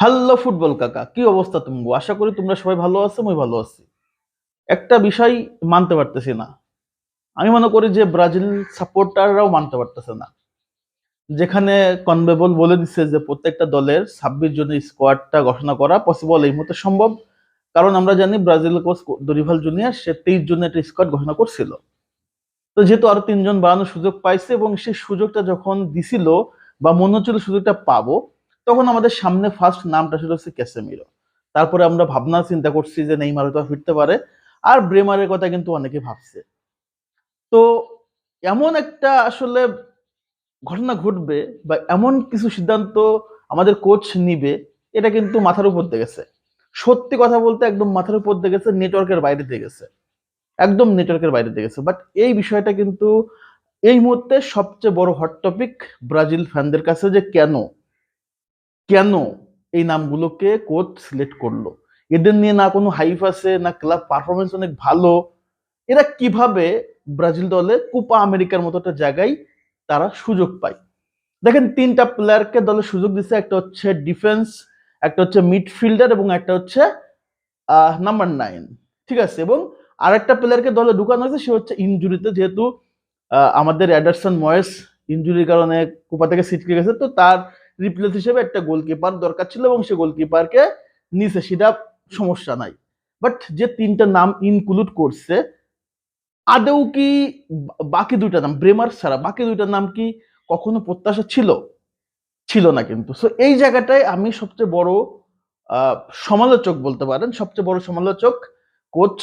Hello football কাকা, কি অবস্থা তুমি আশা করি তোমরা সবাই ভালো আছো আমি ভালো আছি। একটা বিষয় মানতে পারতেছি না। আমি মনে করি যে ব্রাজিল সাপোর্টাররাও মানতে পারতেছে না। যেখানে কনবেবল বলে দিচ্ছে যে প্রত্যেকটা দলের ছাব্বিশ জনের স্কোয়াডটা ঘোষণা করা পসিবল এই মুহূর্তে সম্ভব। কারণ আমরা জানি ব্রাজিল কোচ দরিভাল জুনিয়র, সে তেইশ জনের একটা স্কোয়াড ঘোষণা করছিল। তো যেহেতু আরও তিনজন বাড়ানোর সুযোগ পাইছে এবং সেই সুযোগটা যখন দিছিল বা মনে হচ্ছিল সুযোগটা পাবো তখন আমাদের সামনে ফার্স্ট নামটা ছিল হচ্ছে ক্যাসেমিরো। তারপরে আমরা ভাবনা চিন্তা করছি যে নেইমার হয়তো ফিরতে পারে। আর ব্রেমারের কথা কিন্তু অনেকে ভাবছে। তো এমন একটা আসলে ঘটনা ঘটবে বা এমন কিছু সিদ্ধান্ত আমাদের কোচ নিবে, এটা কিন্তু মাথার উপর দিয়ে গেছে। সত্যি কথা বলতে একদম মাথার উপর দিয়ে গেছে নেটওয়ার্কের বাইরে দিয়ে গেছে। একদম নেটওয়ার্কের বাইরে দিয়ে গেছে। বাট এই বিষয়টা কিন্তু এই মুহূর্তে সবচেয়ে বড় হট টপিক ব্রাজিল ফ্যানদের কাছে যে কেন কেন এই নামগুলোকে কোচ সিলেক্ট করল? এদের নিয়ে না কোনো হাইফ আছে, না ক্লাব পারফরমেন্স অনেক ভালো। এরা কীভাবে ব্রাজিল দলে কোপা আমেরিকার মতো একটা জায়গায় তারা সুযোগ পায়? দেখেন, তিনটা প্লেয়ারকে দলে সুযোগ দিচ্ছে একটা হচ্ছে ডিফেন্স একটা হচ্ছে মিডফিল্ডার এবং একটা হচ্ছে নাম্বার নাইন ঠিক আছে? এবং আরেকটা প্লেয়ারকে দলে ঢুকানো হয়েছে, সে হচ্ছে ইঞ্জুরিতে যেহেতু আমাদের অ্যাডারসন ময়েস ইঞ্জুরির কারণে কোপা থেকে ছিটকে গেছে, তো তার রিপ্লেস হিসেবে একটা গোলকিপার দরকার ছিল এবং সে গোলকিপারকে নিছে, সেটা সমস্যা নাই। বাট যে তিনটা নাম ইনক্লুড করছে, আদৌ কি বাকি দুইটা নাম ব্রেমার ছাড়া বাকি দুইটা নাম কি কখনো প্রত্যাশা ছিল? ছিল না কিন্তু। সো এই জায়গাটায় আমি সবচেয়ে বড় সমালোচক বলতে পারেন, সবচেয়ে বড় সমালোচক কোচ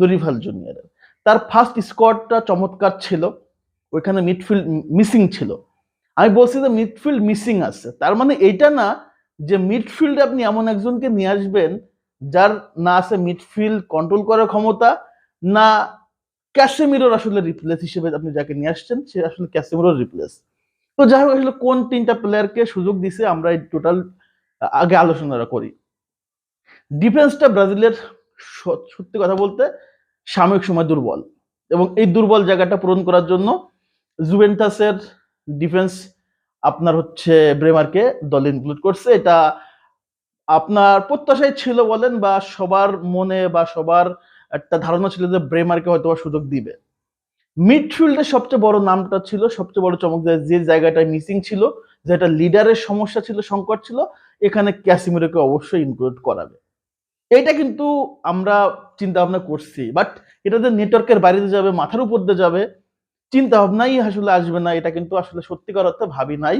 দরিভাল জুনিয়রের তার ফার্স্ট স্কোয়াডটা চমৎকার ছিল, ওইখানে মিডফিল্ড মিসিং ছিল। আমি বলছি যে মিডফিল্ড মিসিং আছে। তার মানে এইটা না যে মিডফিল্ডে আপনি এমন একজনকে নিয়ে আসবেন যার না আছে মিডফিল্ড কন্ট্রোল করার ক্ষমতা, না ক্যাসেমিরোর আসলে রিপ্লেস হিসেবে আপনি যাকে নিয়ে আসছেন, সে আসলে ক্যাসেমিরোর রিপ্লেস তো যাই হোক, আসলে কোন তিনটা প্লেয়ারকে সুযোগ দিছে আমরা এই টোটাল আগে আলোচনা করি। ডিফেন্সটা ব্রাজিলের সত্যি কথা বলতে সাময়িক সময় দুর্বল। এবং এই দুর্বল জায়গাটা পূরণ করার জন্য জুভেন্টাসের ডিফেন্স আপনার হচ্ছে ব্রেমারকে দলে ইনক্লুড করছে। এটা আপনার প্রত্যাশাই ছিল বলেন বা সবার মনে বা সবার একটা ধারণা ছিল যে ব্রেমারকে হয়তো সুযোগ দিবে। মিডফিল্ডের সবচেয়ে বড় নামটা ছিল, সবচেয়ে বড় চমক যে- জায়গাটায় মিসিং ছিল, যেটা লিডারের সমস্যা ছিল, সংকট ছিল, এখানে ক্যাসিমিরোকে অবশ্যই ইনক্লুড করাবে। এটা কিন্তু আমরা চিন্তা ভাবনা করছি বাট এটা যে নেটওয়ার্কের বাইরে যাবে, মাথার উপর দিয়ে যাবে চিন্তা ভাবনাই আসলে আসবে না, এটা কিন্তু আসলে সত্যিকার অর্থে ভাবি নাই।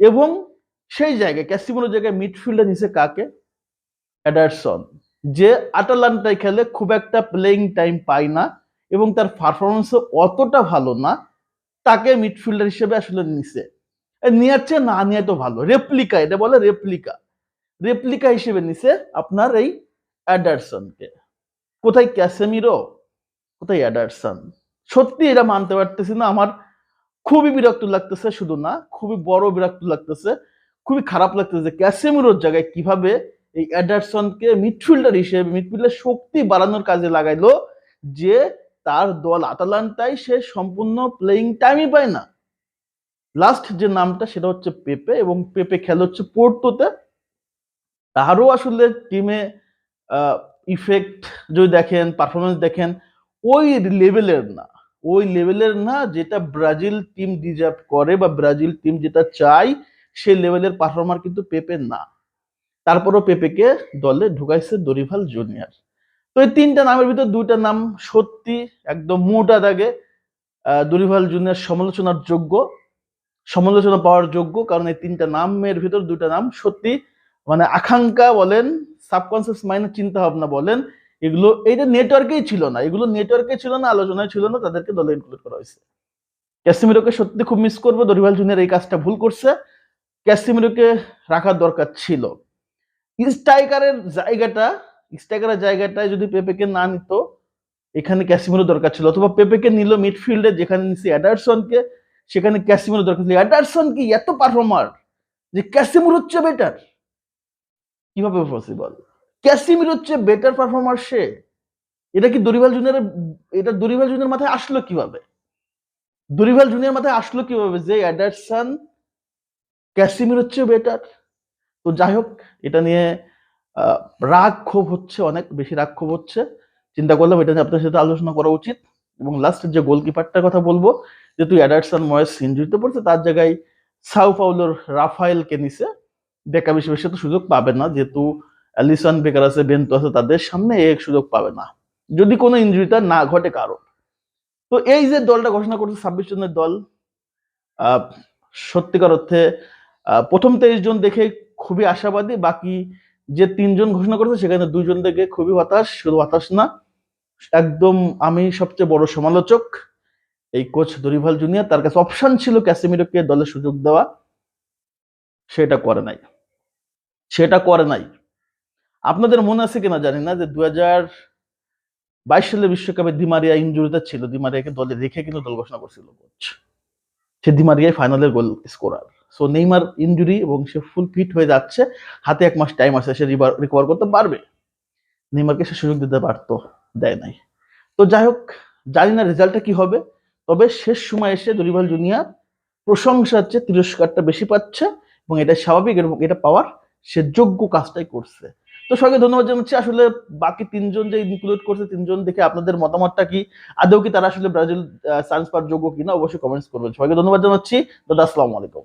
এবং সেই জায়গায়, ক্যাসিমোর জায়গায় মিডফিল্ডে নিচে কাকে? অ্যাডারসন, যে আটালান্টায় খেলে খুব একটা প্লেইং টাইম পায় না এবং তার পারফরমেন্স অতটা ভালো না, তাকে মিডফিল্ডার হিসেবে আসলে নিছে। চেয়ে না নিয়ে তো ভালো রেপ্লিকা এটা বলে রেপ্লিকা রেপ্লিকা হিসেবে নিছে আপনার এই অ্যাডারসনকে। কোথায় ক্যাসেমিরো? কোথায় অ্যাডারসন? সত্যি এটা মানতে পারতেছি না। আমার খুবই বিরক্ত লাগতেছে, শুধু না, খুবই বড় বিরক্ত লাগতেছে। খুবই খারাপ লাগতেছে ক্যাসেমিরোর জায়গায় কীভাবে এই অ্যাডারসনকে মিডফিল্ডার হিসেবে, মিডফিল্ডের শক্তি বাড়ানোর কাজে লাগাইলো যে তার দল আটালান্টায় সে সম্পূর্ণ প্লেইং টাইমই পায় না। লাস্ট যে নামটা, সেটা হচ্ছে পেপে এবং পেপে খেলে হচ্ছে পোর্টোতে। তারও আসলে টিমে ইফেক্ট যদি দেখেন পারফরমেন্স দেখেন, ওই লেভেলের না। ওই লেভেলের না যেটা ব্রাজিল টিম ডিজার্ভ করে বা ব্রাজিল টিম যেটা চাই সেই লেভেলের পারফর্মার কিন্তু পেপে না। তারপরও পেপেকে দলে ঢুকাইছে দরিভাল জুনিয়র তো এই তিনটা নামের ভিতর দুইটা নাম সত্যি একদম মোটা দাগে দরিভাল জুনিয়র সমালোচনার যোগ্য, সমালোচনা পাওয়ার যোগ্য, কারণ এই তিনটা নামের ভিতর দুইটা নাম সত্যি মানে আকাঙ্ক্ষা বলেন সাবকনসিয়াস মাইন্ডের চিন্তা ভাবনা বলেন এগুলো, এইটা নেটওয়ার্কেই ছিল না। এগুলো নেটওয়ার্কে ছিল না, আলোচনায় ছিল না, তাদেরকে দলে ইনক্লুড করা হয়েছে। ক্যাসিমিরোকে সত্যি খুব মিস করব, দরিভাল জুনিয়র এই কাজটা ভুল করছে। ক্যাসিমিরোকে রাখার দরকার ছিল। স্ট্রাইকারের জায়গাটা, স্ট্রাইকারের জায়গাটায় যদি পেপেকে না নিত, এখানে ক্যাসিমিরো দরকার ছিল। অথবা পেপেকে নিল মিডফিল্ডে যেখানে নিচ্ছে অ্যাডারসনকে সেখানে ক্যাসিমিরো দরকার ছিল। অ্যাডারসন কি এত পারফর্মার যে ক্যাসিমির হচ্ছে বেটার কীভাবে পসিবল ক্যাসিমির হচ্ছে বেটার পারফর্মার সে। এটা কি দরিভাল জুনিয়রের এটা দরিভাল জুনিয়র মাথায় আসলো কীভাবে? দরিভাল জুনিয়র মাথায় আসলো কীভাবে যে অ্যাডারসন ক্যাসিমির হচ্ছে বেটার তো যাই হোক, এটা নিয়ে রাগ ক্ষোভ হচ্ছে অনেক, বেশি রাগ ক্ষোভ হচ্ছে। চিন্তা করলাম এটা নিয়ে আপনার সাথে আলোচনা করা উচিত। এবং লাস্টের যে গোলকিপারটার কথা বলব যেহেতু অ্যাডারসন ময়েস ইঞ্জুরিতে পড়ছে, তার জায়গায় সাউ পাউলোর রাফায়েলকে নিছে। হিসেবে সে তো সুযোগ পাবে না, যেহেতু অ্যালিসন বেকার আছে বেন্তো আছে, তাদের সামনে এক সুযোগ পাবে না। যদি কোনো ইঞ্জুরিটা না ঘটে কারও তো এই যে দলটা ঘোষণা করছে ছাব্বিশ জনের দল সত্যিকার অর্থে প্রথম তেইশ জন দেখে খুবই আশাবাদী, বাকি যে তিনজন ঘোষণা করেছে, সেখানে দুইজন দেখে খুবই হতাশ, শুধু হতাশ না, একদম আমি সবচেয়ে বড় সমালোচক, এই কোচ দরিভাল জুনিয়র তার কাছে অপশন ছিল ক্যাসিমিরোকে দলে সুযোগ দেওয়া, সেটা করে নাই। সেটা করে নাই। আপনাদের মনে আছে কিনা জানি না যে দু হাজার বাইশ সালে বিশ্বকাপে দিমারিয়া ইঞ্জুরিতে ছিল। দিমারিয়াকে দলে রেখে কিন্তু দল ঘোষণা করছিল কোচ সে দিমারিয়াই ফাইনালের goal scorer so Neymar injury এবং সে ফুল ফিট হয়ে যাচ্ছে। হাতে এক মাস টাইম আছে, সে রিকভার করতে পারবে। নেইমারকে সে সুযোগ দিতে পারতো, দেয় নাই। তো যাই হোক, জানি না রেজাল্টটা কি হবে, তবে শেষ সময় এসে দরিভাল জুনিয়ার প্রশংসার চেয়ে তিরস্কারটা বেশি পাচ্ছে এবং এটা স্বাভাবিক এবং এটা পাওয়ার সে যোগ্য কাজটাই করছে। তো সবাইকে ধন্যবাদ জানাচ্ছি। আসলে বাকি তিনজন যে ইনক্লুড করছে, তিনজন দেখে আপনাদের মতামতটা কি? আদৌ কি তারা আসলে ব্রাজিল চান্স পাওয়ার যোগ্য কিনা? অবশ্যই কমেন্টস করবেন। সবাইকে ধন্যবাদ জানাচ্ছি। দাদা, আসসালামু আলাইকুম।